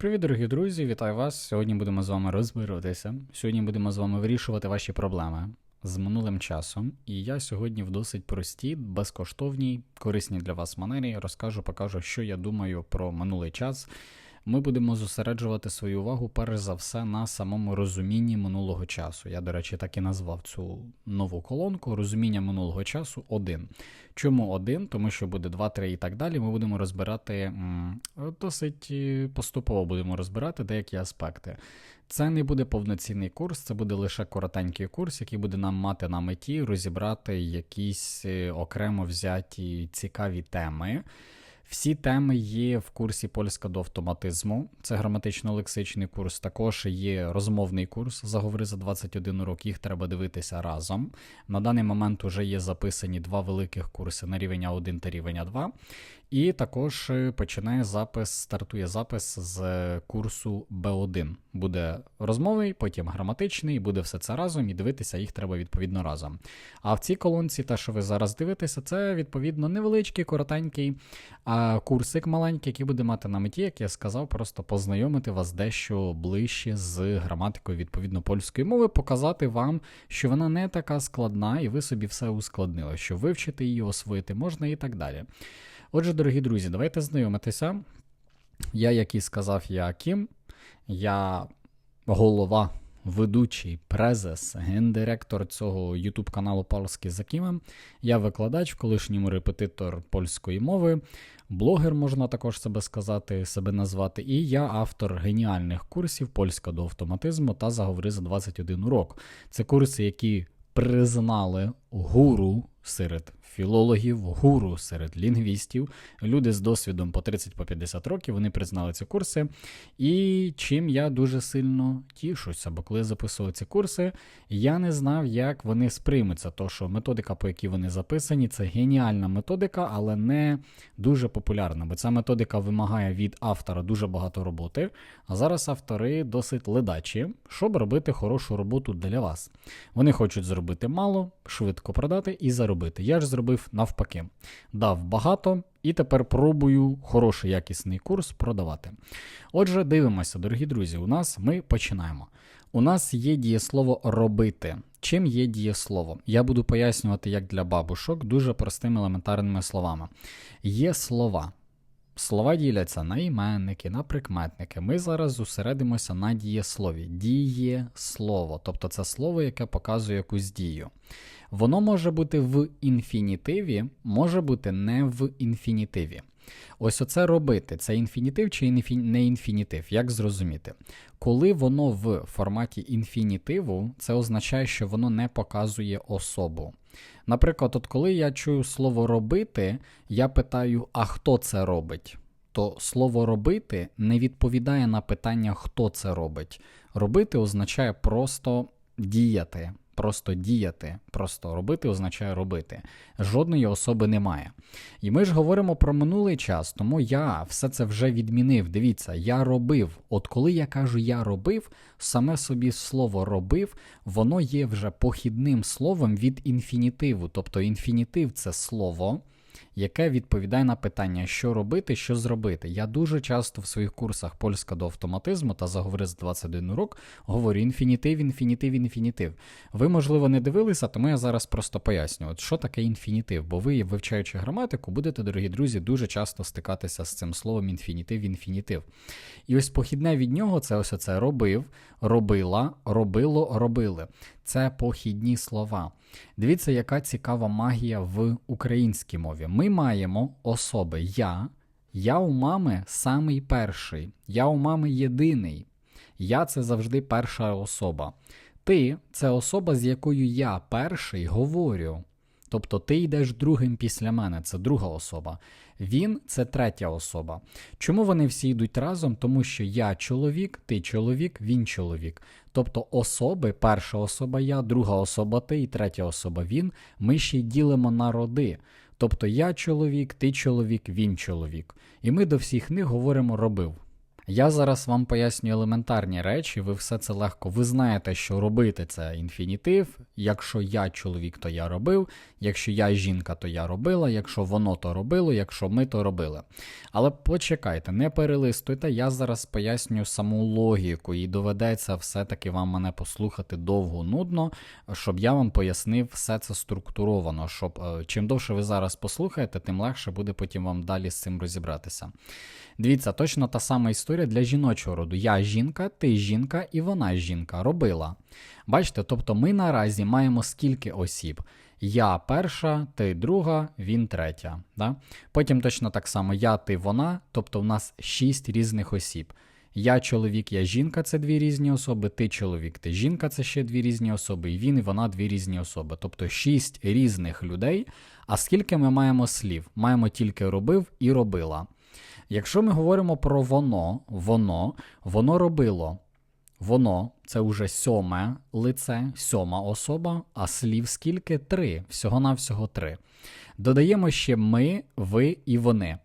Привіт, дорогі друзі, вітаю вас. Сьогодні будемо з вами розбиратися. Сьогодні будемо з вами вирішувати ваші проблеми з минулим часом. І я сьогодні в досить простій, безкоштовній, корисній для вас манері розкажу, покажу, що я думаю про минулий час. Ми будемо зосереджувати свою увагу перш за все на самому розумінні минулого часу. Я, до речі, так і назвав цю нову колонку розуміння минулого часу один. Чому один? Тому що буде 2, 3 і так далі. Ми будемо розбирати досить е, поступово будемо розбирати деякі аспекти. Це не буде повноцінний курс, це буде лише коротенький курс, який буде нам мати на меті розібрати якісь е, окремо взяті цікаві теми. Всі теми є в курсі польська до автоматизму. Це граматично-лексичний курс. Також є розмовний курс. Заговори за 21 урок. Їх треба дивитися разом. На даний момент вже є записані два великих курси на рівень А1 та рівень А2. І також е, починає запис, стартує запис з е, курсу Б1. Буде розмовний, потім граматичний, буде все це разом, і дивитися їх треба відповідно разом. А в цій колонці, те, що ви зараз дивитеся, це відповідно невеличкий, коротенький курсик маленький, який буде мати на меті, як я сказав, просто познайомити вас дещо ближче з граматикою відповідно польської мови, показати вам, що вона не така складна, і ви собі все ускладнили, що вивчити її, освоїти можна і так далі. Отже, дорогі друзі, давайте знайомитися. Я, як і сказав, я Кім, я голова, ведучий, презес, гендиректор цього YouTube каналу Польський за Кімом. Я викладач, колишньому репетитор польської мови, блогер, можна також себе сказати, себе назвати. І я автор геніальних курсів польська до автоматизму та заговори за 21 урок. Це курси, які признали гуру серед філологів, гуру серед лінгвістів, люди з досвідом по 30-50 років, вони признали ці курси. І чим я дуже сильно тішуся, бо коли записував ці курси, я не знав, як вони сприймуться. То, що методика, по якій вони записані, це геніальна методика, але не дуже популярна, бо ця методика вимагає від автора дуже багато роботи. А зараз автори досить ледачі, щоб робити хорошу роботу для вас. Вони хочуть зробити мало, швидко продати і заробити. Я ж зробив навпаки. Дав багато і тепер пробую хороший якісний курс продавати. Отже, дивимося, дорогі друзі, у нас ми починаємо. У нас є дієслово робити. Чим є дієслово? Я буду пояснювати як для бабушок дуже простими елементарними словами. Є слова. Слова діляться на іменники, на прикметники. Ми зараз зосередимося на дієслові. Дієслово, тобто це слово, яке показує якусь дію. Воно може бути в інфінітиві, може бути не в інфінітиві. Ось оце робити. Це інфінітив чи інфі... не інфінітив, як зрозуміти? Коли воно в форматі інфінітиву, це означає, що воно не показує особу. Наприклад, от коли я чую слово робити, я питаю, а хто це робить? То слово робити не відповідає на питання, хто це робить. Робити означає просто діяти. Просто діяти, просто робити означає робити. Жодної особи немає. І ми ж говоримо про минулий час, тому я все це вже відмінив. Дивіться, я робив. От коли я кажу я робив, саме собі слово робив, воно є вже похідним словом від інфінітиву. Тобто інфінітив це слово яке відповідає на питання, що робити, що зробити. Я дуже часто в своїх курсах польська до автоматизму та заговори з 21 урок говорю інфінітив, інфінітив, інфінітив. Ви, можливо, не дивилися, тому я зараз просто поясню, от що таке інфінітив, бо ви, вивчаючи граматику, будете, дорогі друзі, дуже часто стикатися з цим словом інфінітив, інфінітив. І ось похідне від нього це ось оце робив, робила, робило, робили. Це похідні слова. Дивіться, яка цікава магія в українській мові. Ми маємо особи я. Я у мами самий перший. Я у мами єдиний. Я це завжди перша особа. Ти це особа, з якою я перший говорю. Тобто ти йдеш другим після мене, це друга особа. Він це третя особа. Чому вони всі йдуть разом? Тому що я чоловік, ти чоловік, він чоловік. Тобто особи, перша особа я, друга особа ти і третя особа він, ми ще й ділимо на роди. Тобто я чоловік, ти чоловік, він чоловік. І ми до всіх них говоримо робив. Я зараз вам пояснюю елементарні речі, ви все це легко. Ви знаєте, що робити це інфінітив. Якщо я чоловік, то я робив, якщо я жінка, то я робила, якщо воно то робило, якщо ми то робили. Але почекайте, не перелистуйте, я зараз пояснюю саму логіку, і доведеться все-таки вам мене послухати довго, нудно, щоб я вам пояснив все це структуровано. Щоб е, чим довше ви зараз послухаєте, тим легше буде потім вам далі з цим розібратися. Дивіться, точно та сама історія для жіночого роду. Я жінка, ти жінка і вона жінка робила. Бачите, тобто ми наразі маємо скільки осіб. Я перша, ти друга, він третя. Да? Потім точно так само я, ти, вона, тобто в нас шість різних осіб. Я чоловік, я жінка це дві різні особи, ти чоловік, ти жінка це ще дві різні особи, і він і вона дві різні особи. Тобто шість різних людей. А скільки ми маємо слів? Маємо тільки робив і робила. Якщо ми говоримо про воно, воно, воно робило. Воно це вже сьоме лице, сьома особа, а слів скільки? Три. Всього-навсього три. Додаємо ще ми, ви і вони.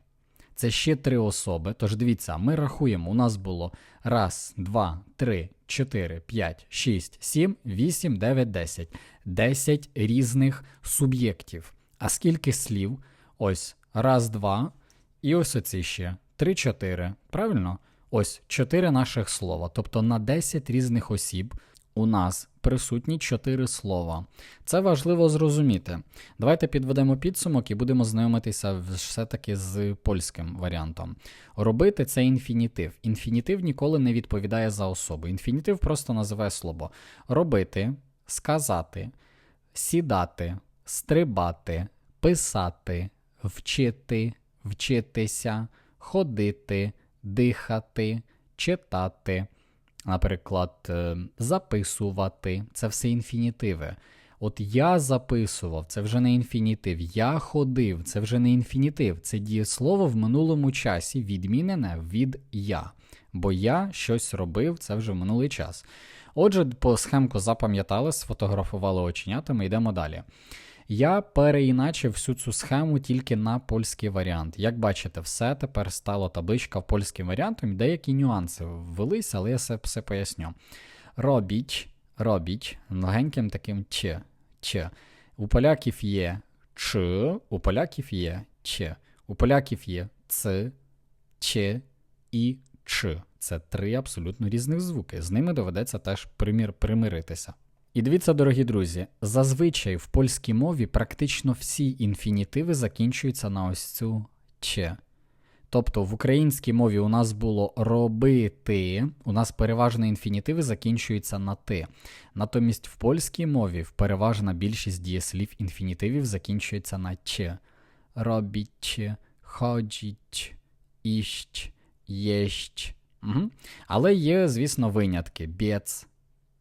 Це ще три особи. Тож дивіться, ми рахуємо. У нас було раз, два, три, чотири, п'ять, шість, сім, вісім, дев'ять, десять. Десять різних суб'єктів. А скільки слів? Ось раз, два. І ось оці ще три-чотири. Правильно? Ось чотири наших слова. Тобто на 10 різних осіб у нас присутні 4 слова. Це важливо зрозуміти. Давайте підведемо підсумок і будемо знайомитися все-таки з польським варіантом. Робити це інфінітив. Інфінітив ніколи не відповідає за особу. Інфінітив просто називає слово робити, сказати, сідати, стрибати, писати, вчити, вчитися, ходити, дихати, читати, наприклад, е, записувати це все інфінітиви. От я записував, це вже не інфінітив. Я ходив, це вже не інфінітив. Це дієслово в минулому часі відмінене від я. Бо я щось робив, це вже в минулий час. Отже, по схемку запам'ятали, сфотографували оченятами, йдемо далі. Я переіначив всю цю схему тільки на польський варіант. Як бачите, все тепер стало табличка в польським варіантом, деякі нюанси ввелися, але я все, все поясню. Робіть, робіть, легеньким таким ч, ч. У поляків є ч, у поляків є ч. У поляків є ц, ч і ч. Це три абсолютно різних звуки. З ними доведеться теж примір, примиритися. І дивіться, дорогі друзі, зазвичай в польській мові практично всі інфінітиви закінчуються на ось цю че. Тобто в українській мові у нас було робити, у нас переважно інфінітиви закінчуються на ти. Натомість в польській мові переважна більшість дієслів інфінітивів закінчується на че. Робіть, ходіть, іщ, єщ. Угу. Але є, звісно, винятки. Бєц,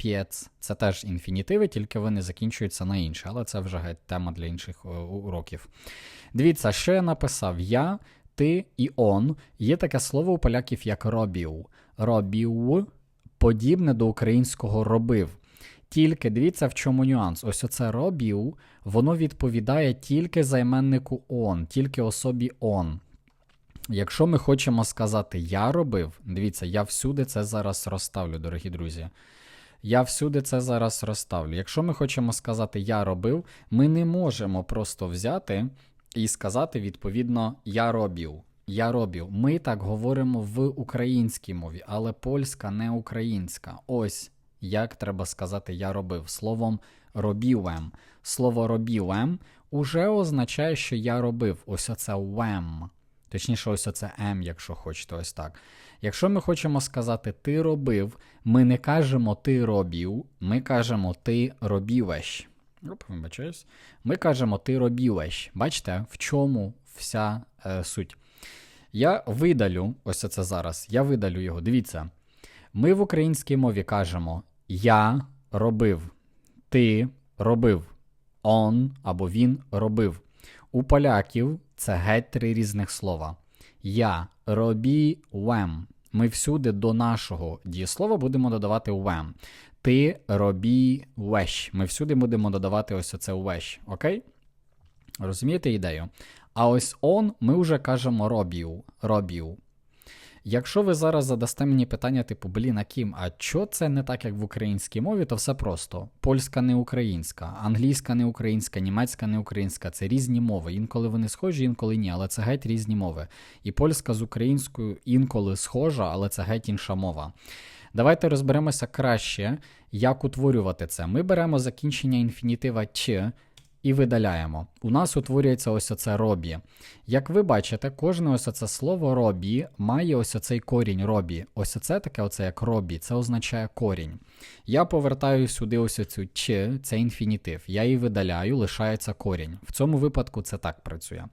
п'єц. Це теж інфінітиви, тільки вони закінчуються на інше, але це вже геть тема для інших уроків. Дивіться, що я написав: я, ти і он. Є таке слово у поляків як робів. Робів подібне до українського робив. Тільки дивіться, в чому нюанс. Ось оце робів, воно відповідає тільки займеннику он, тільки особі он. Якщо ми хочемо сказати я робив, дивіться, я всюди це зараз розставлю, дорогі друзі. Я всюди це зараз розставлю. Якщо ми хочемо сказати я робив, ми не можемо просто взяти і сказати, відповідно, я робив. Я робив. Ми так говоримо в українській мові, але польська не українська. Ось як треба сказати я робив. Словом робівем. Слово робівем уже означає, що я робив. Ось оце вем. Точніше, ось оце М, якщо хочете, ось так. Якщо ми хочемо сказати ти робив, ми не кажемо ти робів, ми кажемо ти робівеш. Оп, вибачаюсь. Ми кажемо ти робівеш. Бачите, в чому вся е, суть? Я видалю, ось це зараз, я видалю його. Дивіться. Ми в українській мові кажемо я робив, ти робив, он або він робив. У поляків це геть три різних слова. Я робівем. Ми всюди до нашого дієслова будемо додавати вем. Ти робівеш. Ми всюди будемо додавати ось оце веш. Окей? Розумієте ідею? А ось он ми вже кажемо робів. робів. Якщо ви зараз задасте мені питання, типу, блін, Акім, а чо це не так, як в українській мові, то все просто. Польська не українська, англійська не українська, німецька не українська це різні мови. Інколи вони схожі, інколи ні, але це геть різні мови. І польська з українською інколи схожа, але це геть інша мова. Давайте розберемося краще, як утворювати це. Ми беремо закінчення інфінітива «ч», і видаляємо. У нас утворюється ось оце робі. Як ви бачите, кожне ось оце слово робі має ось оцей корінь робі. Ось оце таке, оце як робі, це означає корінь. Я повертаю сюди ось оцю ч, це інфінітив. Я її видаляю, лишається корінь. В цьому випадку це так працює.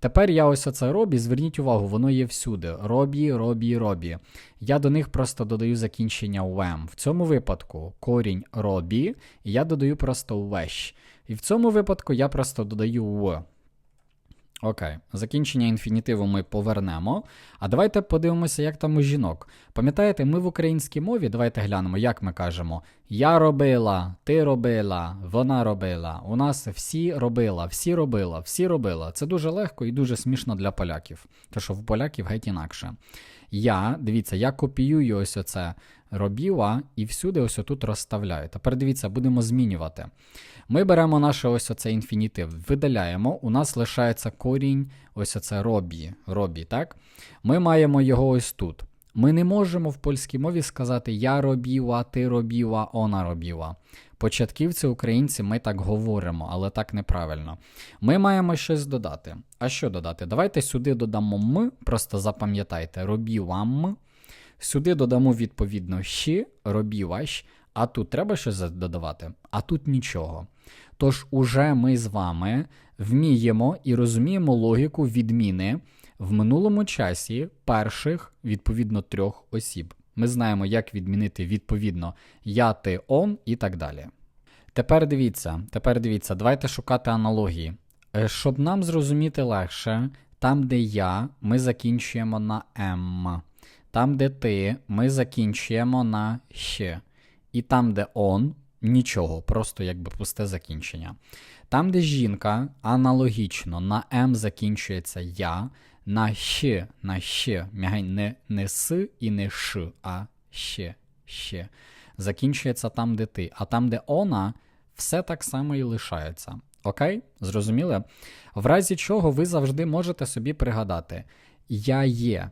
Тепер я ось оце робі, зверніть увагу, воно є всюди. Робі, робі, робі. Я до них просто додаю закінчення «вем». В цьому випадку корінь робі, і я додаю просто вещ. І в цьому випадку я просто додаю в. Окей, закінчення інфінітиву ми повернемо. А давайте подивимося, як там у жінок. Пам'ятаєте, ми в українській мові, давайте глянемо, як ми кажемо: Я робила, ти робила, вона робила. У нас всі робила, всі робила, всі робила. Це дуже легко і дуже смішно для поляків. Тому що в поляків геть інакше. Я, дивіться, я копіюю ось оце робіла і всюди ось отут розставляю. Тепер дивіться, будемо змінювати. Ми беремо наше ось оце інфінітив, видаляємо, у нас лишається корінь, ось оце робі, робі, так? Ми маємо його ось тут. Ми не можемо в польській мові сказати я робіла, ти робіла, вона робіла. Початківці українці ми так говоримо, але так неправильно. Ми маємо щось додати. А що додати? Давайте сюди додамо м, просто запам'ятайте, робілам. Сюди додамо відповідно щі, робіваш, а тут треба щось додавати, а тут нічого. Тож, уже ми з вами вміємо і розуміємо логіку відміни в минулому часі перших, відповідно, трьох осіб. Ми знаємо, як відмінити відповідно я, ти, он і так далі. Тепер дивіться, тепер дивіться, давайте шукати аналогії. Е, щоб нам зрозуміти легше, там, де я, ми закінчуємо на М. Там, де ти, ми закінчуємо на ще. І там, де он, нічого, просто якби пусте закінчення. Там, де жінка, аналогічно на М закінчується я, на ще, на ще, не, не с і не ш, а ще, ще. Закінчується там, де ти. А там, де она, все так само і лишається. Окей? Зрозуміли? В разі чого ви завжди можете собі пригадати: Я є,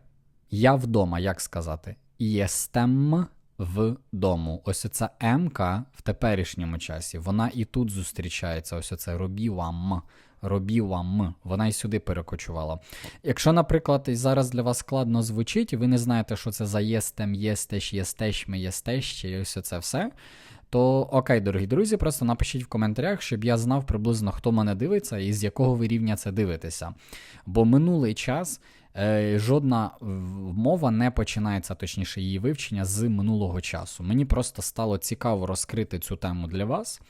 я вдома, як сказати? Єстем вдому. Ось оця М-ка в теперішньому часі, вона і тут зустрічається. Ось оце робівам. Робівам, вона і сюди перекочувала. Якщо, наприклад, зараз для вас складно звучить, і ви не знаєте, що це за єстем, єстеш, єстешми, єстещі, і ось це все. То окей, дорогі друзі, просто напишіть в коментарях, щоб я знав приблизно, хто мене дивиться і з якого ви рівня це дивитеся. Бо минулий час жодна мова не починається, точніше, її вивчення з минулого часу. Мені просто стало цікаво розкрити цю тему для вас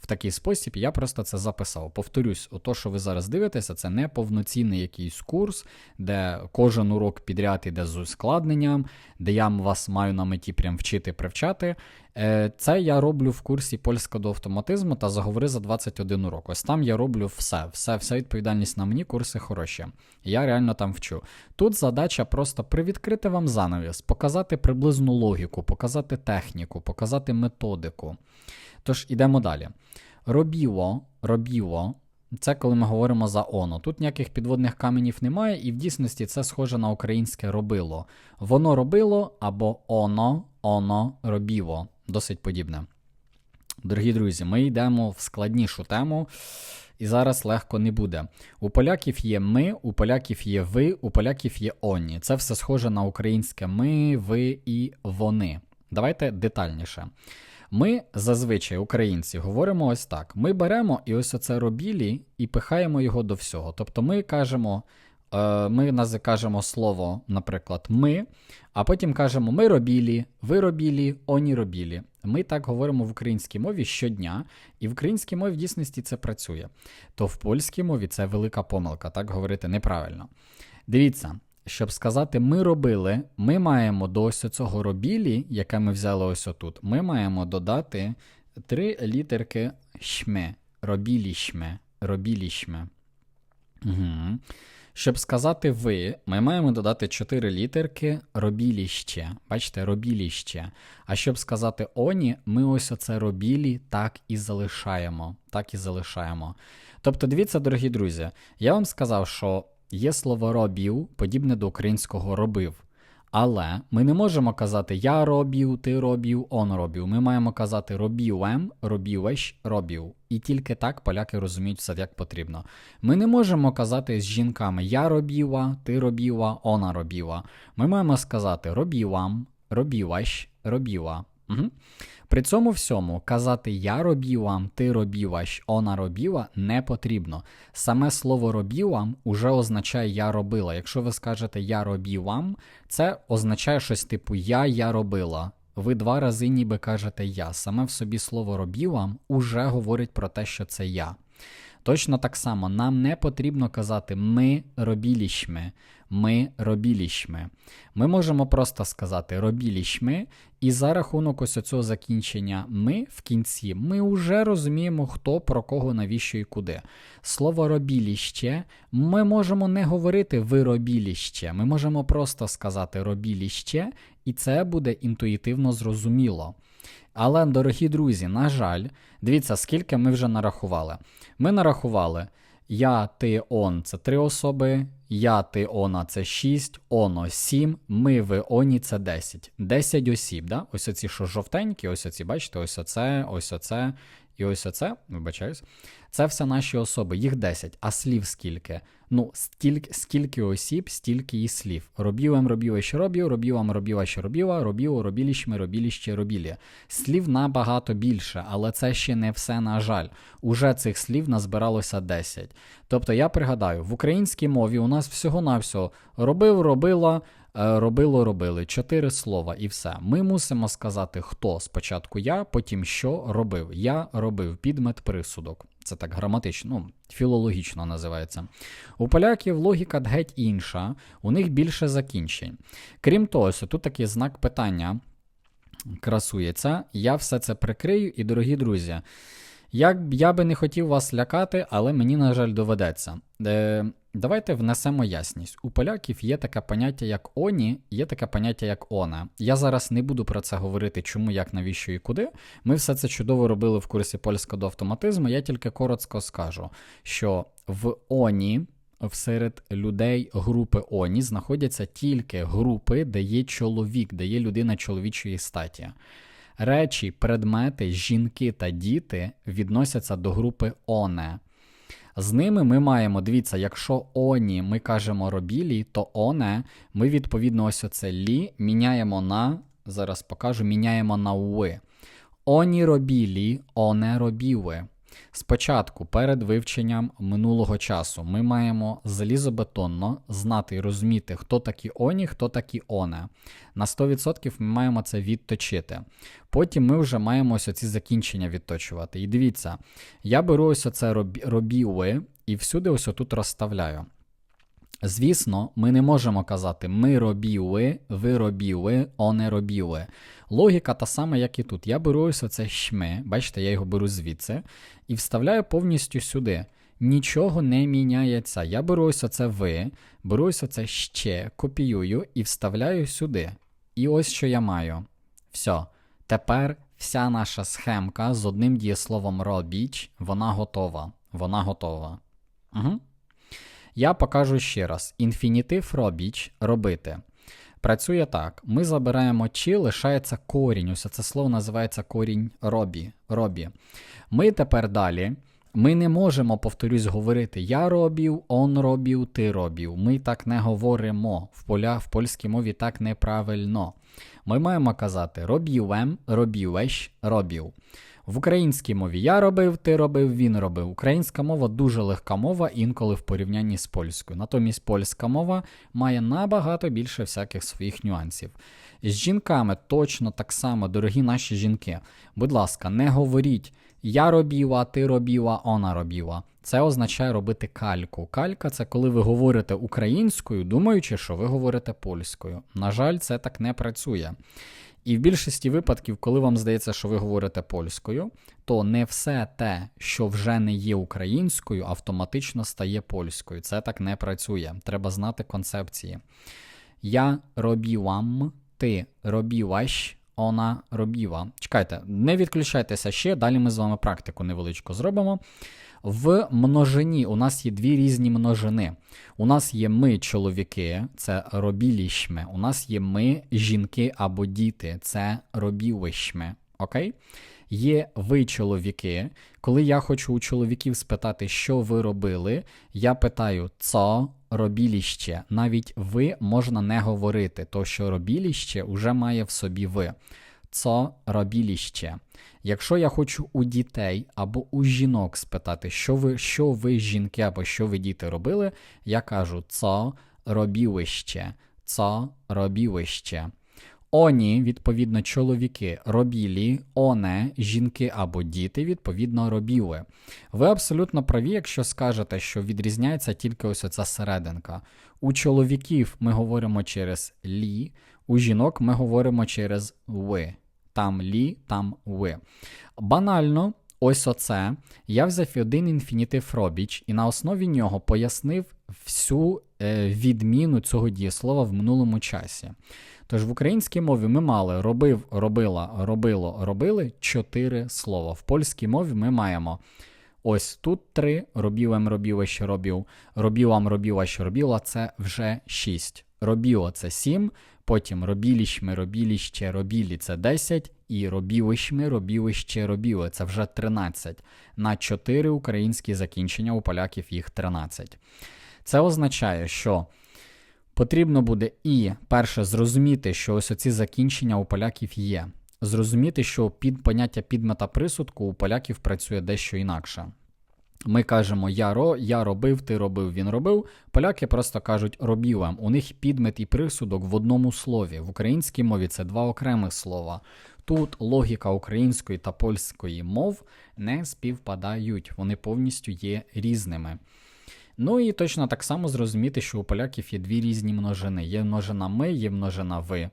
в такий спосіб, я просто це записав. Повторюсь, то, що ви зараз дивитеся, це не повноцінний якийсь курс, де кожен урок підряд іде з ускладненням, де я вас маю на меті прям вчити привчати. Е, це я роблю в курсі польського до автоматизму та заговори за 21 урок. Ось там я роблю все, все, вся відповідальність на мені, курси хороші. Я реально там вчу. Тут задача просто привідкрити вам занавіс, показати приблизну логіку, показати техніку, показати методику. Тож ідемо далі. Робіло, робіло. Це коли ми говоримо за оно. Тут ніяких підводних каменів немає, і в дійсності це схоже на українське робило. Воно робило або оно, оно робіло. Досить подібне. Дорогі друзі, ми йдемо в складнішу тему, і зараз легко не буде. У поляків є ми, у поляків є ви, у поляків є оні. Це все схоже на українське ми, ви і вони. Давайте детальніше. Ми зазвичай, українці, говоримо ось так: ми беремо і ось оце робілі і пихаємо його до всього. Тобто ми кажемо. Е, ми кажемо слово, наприклад, ми, а потім кажемо ми робілі, ви робілі, оні робілі. Ми так говоримо в українській мові щодня, і в українській мові в дійсності це працює. То в польській мові це велика помилка, так говорити неправильно. Дивіться, щоб сказати, ми робили, ми маємо до ось цього робілі, яке ми взяли ось отут, ми маємо додати три літерки шме. Робілішме. Робілішме. Угу. Щоб сказати ви, ми маємо додати 4 літерки робіліще. Бачите, робіліще. А щоб сказати оні, ми ось оце робілі так і залишаємо. Так і залишаємо. Тобто, дивіться, дорогі друзі, я вам сказав, що є слово робів, подібне до українського робив. Але ми не можемо казати я робів, ти робів, он робів. Ми маємо казати робівем, робівеш, робів. І тільки так поляки розуміють все як потрібно. Ми не можемо казати з жінками я робіва, ти робіва, она робіва. Ми маємо сказати робівам, робіваш, робіва. Угу. При цьому всьому казати я робівам, ти робіваш, она робіва не потрібно. Саме слово робівам уже означає я робила. Якщо ви скажете я робівам, це означає щось типу я я робила. Ви два рази ніби кажете я. Саме в собі слово робівам уже говорить про те, що це я. Точно так само нам не потрібно казати ми робілішми, ми робілішми. Ми можемо просто сказати робілішми, і за рахунок ось цього закінчення ми в кінці ми вже розуміємо, хто про кого, навіщо і куди. Слово робіліще ми можемо не говорити ви робіліще, ми можемо просто сказати робіліще, і це буде інтуїтивно зрозуміло. Але, дорогі друзі, на жаль, дивіться, скільки ми вже нарахували. Ми нарахували я, ти, он це три особи, я, ти, она це 6, оно 7, ми, ви, оні це 10. 10 осіб. да? Ось оці, що жовтенькі, ось оці, бачите, ось оце, ось оце і ось оце, вибачаюсь. Це все наші особи, їх 10. А слів скільки? Ну, стільки, скільки осіб, стільки і слів. Робівем, робіва, що робів, робівам, робіва, що робіва, робів, робіліщми, робіліще, робілі. Слів набагато більше, але це ще не все, на жаль. Уже цих слів назбиралося 10. Тобто, я пригадаю, в українській мові у нас всього-навсього робив, робила. Е, робило, робили чотири слова і все. Ми мусимо сказати, хто спочатку я, потім що робив. Я робив підмет присудок. Це так граматично, ну, філологічно називається. У поляків логіка геть інша, у них більше закінчень. Крім того, тут такий знак питання красується. Я все це прикрию, і, дорогі друзі, як я би не хотів вас лякати, але мені, на жаль, доведеться. Е, Давайте внесемо ясність. У поляків є таке поняття, як оні, є таке поняття, як она. Я зараз не буду про це говорити, чому, як, навіщо і куди. Ми все це чудово робили в курсі польського до автоматизму. Я тільки коротко скажу, що в оні. Всеред людей групи Оні знаходяться тільки групи, де є чоловік, де є людина чоловічої статі. Речі, предмети, жінки та діти відносяться до групи Оне. З ними ми маємо, дивіться, якщо оні ми кажемо робілі, то оне ми відповідно ось оце лі міняємо на, зараз покажу, міняємо на уи. Оні робілі, оне робіли. Спочатку, перед вивченням минулого часу, ми маємо залізобетонно знати і розуміти, хто такі оні, хто такі оне. На 100% ми маємо це відточити. Потім ми вже маємо ось ці закінчення відточувати. І дивіться, я беру ось оце робіли і всюди ось тут розставляю. Звісно, ми не можемо казати ми робіли, ви робіли, оне робіли. Логіка та сама, як і тут. Я беру ось оце шми, бачите, я його беру звідси, і вставляю повністю сюди. Нічого не міняється. Я беру ось оце ви, беру ось оце ще, копіюю і вставляю сюди. І ось що я маю. Все. Тепер вся наша схемка з одним дієсловом робіч, вона готова. Вона готова. Угу. Я покажу ще раз: інфінітив робіч робити. Працює так. Ми забираємо чи, лишається корінь. Ось це слово називається корінь робі. робі. Ми тепер далі. Ми не можемо, повторюсь, говорити я робів, он робів, ти робів. Ми так не говоримо. В поля, в польській мові так неправильно. Ми маємо казати робівем, робівеш, робів. В українській мові я робив, ти робив, він робив. Українська мова дуже легка мова, інколи в порівнянні з польською. Натомість польська мова має набагато більше всяких своїх нюансів. З жінками точно так само, дорогі наші жінки. Будь ласка, не говоріть я робіла, ти робіла, вона робіла. Це означає робити кальку. Калька це коли ви говорите українською, думаючи, що ви говорите польською. На жаль, це так не працює. І в більшості випадків, коли вам здається, що ви говорите польською, то не все те, що вже не є українською, автоматично стає польською. Це так не працює. Треба знати концепції. Я робівам, ти робіваш, вона робіва. Чекайте, не відключайтеся ще, далі ми з вами практику невеличку зробимо. В множині у нас є дві різні множини. У нас є ми, чоловіки, це робілішми. У нас є ми, жінки або діти, це робілишми. Окей? Є ви чоловіки. Коли я хочу у чоловіків спитати, що ви робили, я питаю «цо робіліще. Навіть ви можна не говорити, то що робіліще вже має в собі ви. «Цо робіліще. Якщо я хочу у дітей або у жінок спитати, що ви, що ви жінки або що ви діти робили, я кажу «цо робілище», «цо робілище. Оні, відповідно, чоловіки робілі, оне, жінки або діти, відповідно, робіли. Ви абсолютно праві, якщо скажете, що відрізняється тільки ось оця серединка. У чоловіків ми говоримо через лі, у жінок ми говоримо через ви. Там лі, там ви. Банально, ось оце. Я взяв один інфінітив робіч і на основі нього пояснив всю е, відміну цього дієслова в минулому часі. Тож в українській мові ми мали робив, робила, робило, робили чотири слова. В польській мові ми маємо ось тут три, робілем, робіле, що робів, робілам, робіла, що робіла, це вже шість. Робіло це сім, потім робіліщми, робіліще, робілі це десять, і робілищми, робілище, робіле це вже тринадцять. На чотири українські закінчення у поляків їх тринадцять. Це означає, що потрібно буде і перше зрозуміти, що ось оці закінчення у поляків є. Зрозуміти, що під поняття підмета присудку у поляків працює дещо інакше. Ми кажемо я ро, я робив, ти робив, він робив. Поляки просто кажуть робілем. У них підмет і присудок в одному слові. В українській мові це два окремих слова. Тут логіка української та польської мов не співпадають, вони повністю є різними. Ну і точно так само зрозуміти, що у поляків є дві різні множини: є множина ми, є множина ви.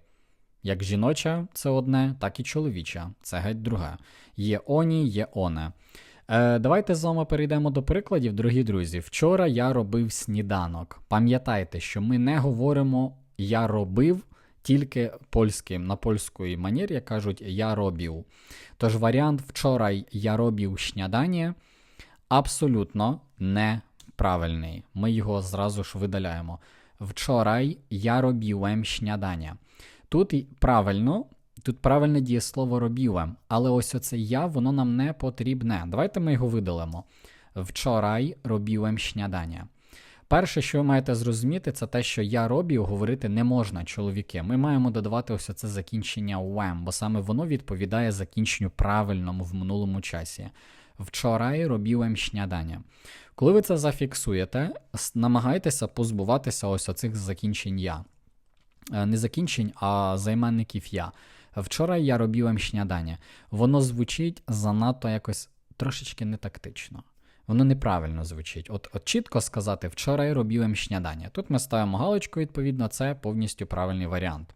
Як жіноча це одне, так і чоловіча, це геть друге. Є оні, є оне. Е, Давайте з вами перейдемо до прикладів, дорогі друзі. Вчора я робив сніданок. Пам'ятайте, що ми не говоримо я робив тільки польським, на польської манері кажуть я робив. Тож варіант вчора я робив śniadanie абсолютно неправильний. Ми його зразу ж видаляємо. Вчорай я робівем śniadanie. Тут правильно, тут правильне дієслово робівем, але ось оце я, воно нам не потрібне. Давайте ми його видалимо. Вчорай робівем śniadanie. Перше, що ви маєте зрозуміти, це те, що я робів говорити не можна, чоловіки. Ми маємо додавати ось це закінчення «wem», бо саме воно відповідає закінченню правильному в минулому часі. Вчорай робівем śniadanie. Коли ви це зафіксуєте, намагайтеся позбуватися ось оцих закінчень я. Не закінчень, а займенників я. Вчора я робівем śniadanie. Воно звучить занадто якось трошечки нетактично воно неправильно звучить. От от чітко сказати, вчора я робив śniadanie. Тут ми ставимо галочку, відповідно, це повністю правильний варіант.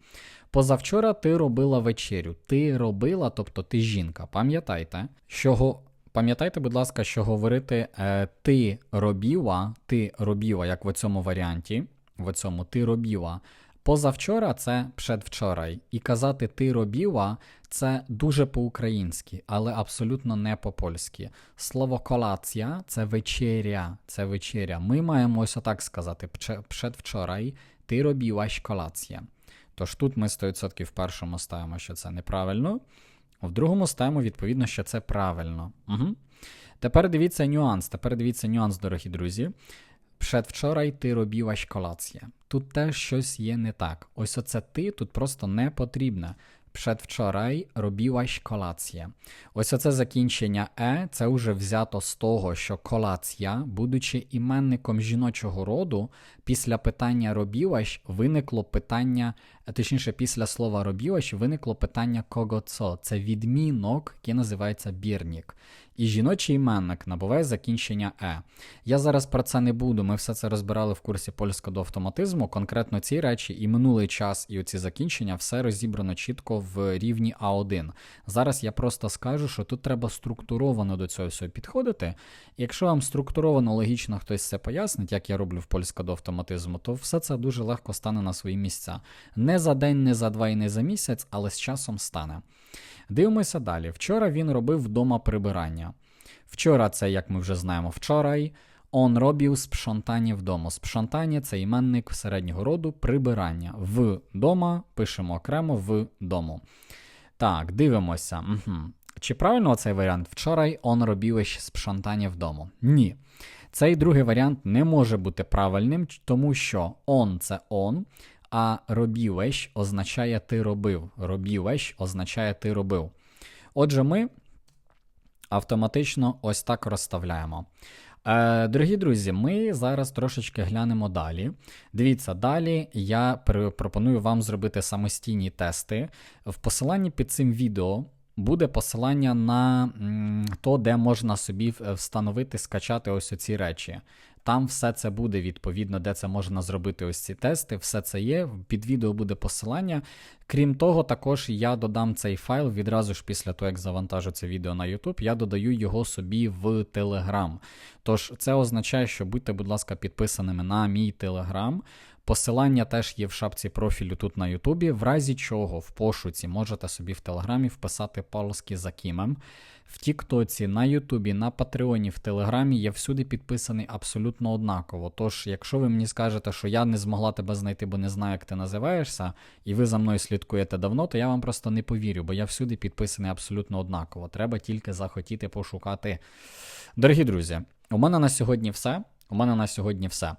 Позавчора ти робила вечерю. Ти робила, тобто ти жінка. Пам'ятайте, що. Пам'ятайте, будь ласка, що говорити е, ти робіла, ти робіла, як в цьому варіанті, в цьому ти робіла, Позавчора це предвчорай. І казати ти робіла це дуже по-українськи, але абсолютно не по-польськи. Слово колація це вечеря. Це вечеря. Ми маємо ось отак сказати: предвчорай ти робілась колація. Тож тут ми 100% в першому ставимо, що це неправильно, в другому ставимо, відповідно, що це правильно. Угу. Тепер дивіться нюанс. Тепер дивіться нюанс, дорогі друзі. Przedwczoraj ти робілась колація. Тут теж щось є не так. Ось оце ти тут просто не потрібне. Przedwczoraj робілась колація. Ось оце закінчення е, це вже взято з того, що колація, будучи іменником жіночого роду, після питання робілась виникло питання, точніше, після слова робілась виникло питання кого цо. Це відмінок, який називається бірнік. І жіночий іменник набуває закінчення е. Я зараз про це не буду. Ми все це розбирали в курсі польського до автоматизму. Конкретно ці речі і минулий час, і оці закінчення все розібрано чітко в рівні А1. Зараз я просто скажу, що тут треба структуровано до цього всього підходити. Якщо вам структуровано логічно хтось це пояснить, як я роблю в польська до автоматизму, то все це дуже легко стане на свої місця. Не за день, не за два і не за місяць, але з часом стане. Дивимося далі. Вчора він робив вдома прибирання. Вчора це, як ми вже знаємо, вчорай. Он робив спшонтання вдома. Спшонтання це іменник середнього роду прибирання. Вдома пишемо окремо вдому. Так, дивимося. Угу. Чи правильно цей варіант? Вчорай он робив спшонтання вдома? Ні. Цей другий варіант не може бути правильним, тому що он це он, а робівеш означає ти робив. Робівеш означає ти робив. Отже, ми автоматично ось так розставляємо. Е, Дорогі друзі, ми зараз трошечки глянемо далі. Дивіться, далі я пропоную вам зробити самостійні тести. В посиланні під цим відео буде посилання на то, де можна собі встановити, скачати ось ці речі. Там все це буде відповідно, де це можна зробити ось ці тести. Все це є. Під відео буде посилання. Крім того, також я додам цей файл відразу ж після того, як завантажу це відео на YouTube, я додаю його собі в Telegram. Тож це означає, що будьте, будь ласка, підписаними на мій Telegram. Посилання теж є в шапці профілю тут на Ютубі. В разі чого в пошуці можете собі в Телеграмі вписати полський за Кімем. В Тіктоці, на Ютубі, на Патреоні, в Телеграмі я всюди підписаний абсолютно однаково. Тож, якщо ви мені скажете, що я не змогла тебе знайти, бо не знаю, як ти називаєшся, і ви за мною слідкуєте давно, то я вам просто не повірю, бо я всюди підписаний абсолютно однаково. Треба тільки захотіти пошукати. Дорогі друзі, у мене на сьогодні все. У мене на сьогодні все.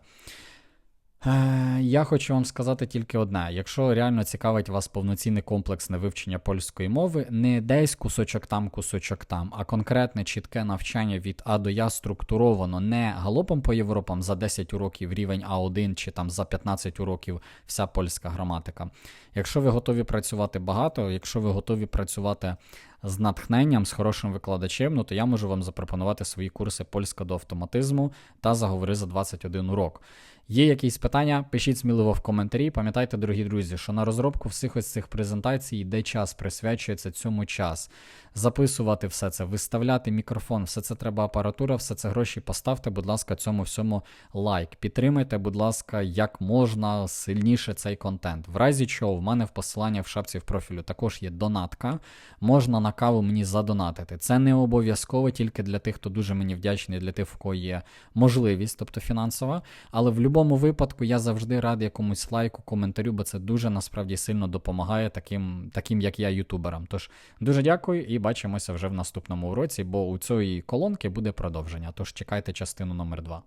Е, я хочу вам сказати тільки одне: якщо реально цікавить вас повноцінне комплексне вивчення польської мови, не десь кусочок там, кусочок там, а конкретне чітке навчання від А до Я структуровано не галопом по Європам за 10 уроків рівень А1 чи там за 15 уроків вся польська граматика. Якщо ви готові працювати багато, якщо ви готові працювати з натхненням, з хорошим викладачем, ну то я можу вам запропонувати свої курси польська до автоматизму та заговори за 21 урок. Є якісь питання? Пишіть сміливо в коментарі. Пам'ятайте, дорогі друзі, що на розробку всіх ось цих презентацій йде час, присвячується цьому час. Записувати все це, виставляти мікрофон, все це треба апаратура, все це гроші. Поставте, будь ласка, цьому всьому лайк. Підтримайте, будь ласка, як можна сильніше цей контент. В разі чого, в мене в посилання в шапці в профілю також є донатка. Можна на каву мені задонатити. Це не обов'язково тільки для тих, хто дуже мені вдячний, для тих, в кого є можливість, тобто фінансова. Але в будь-якому випадку я завжди радий якомусь лайку, коментарю, бо це дуже насправді сильно допомагає таким, таким як я, ютуберам. Тож дуже дякую і бачимося вже в наступному уроці, бо у цієї колонки буде продовження. Тож чекайте частину номер 2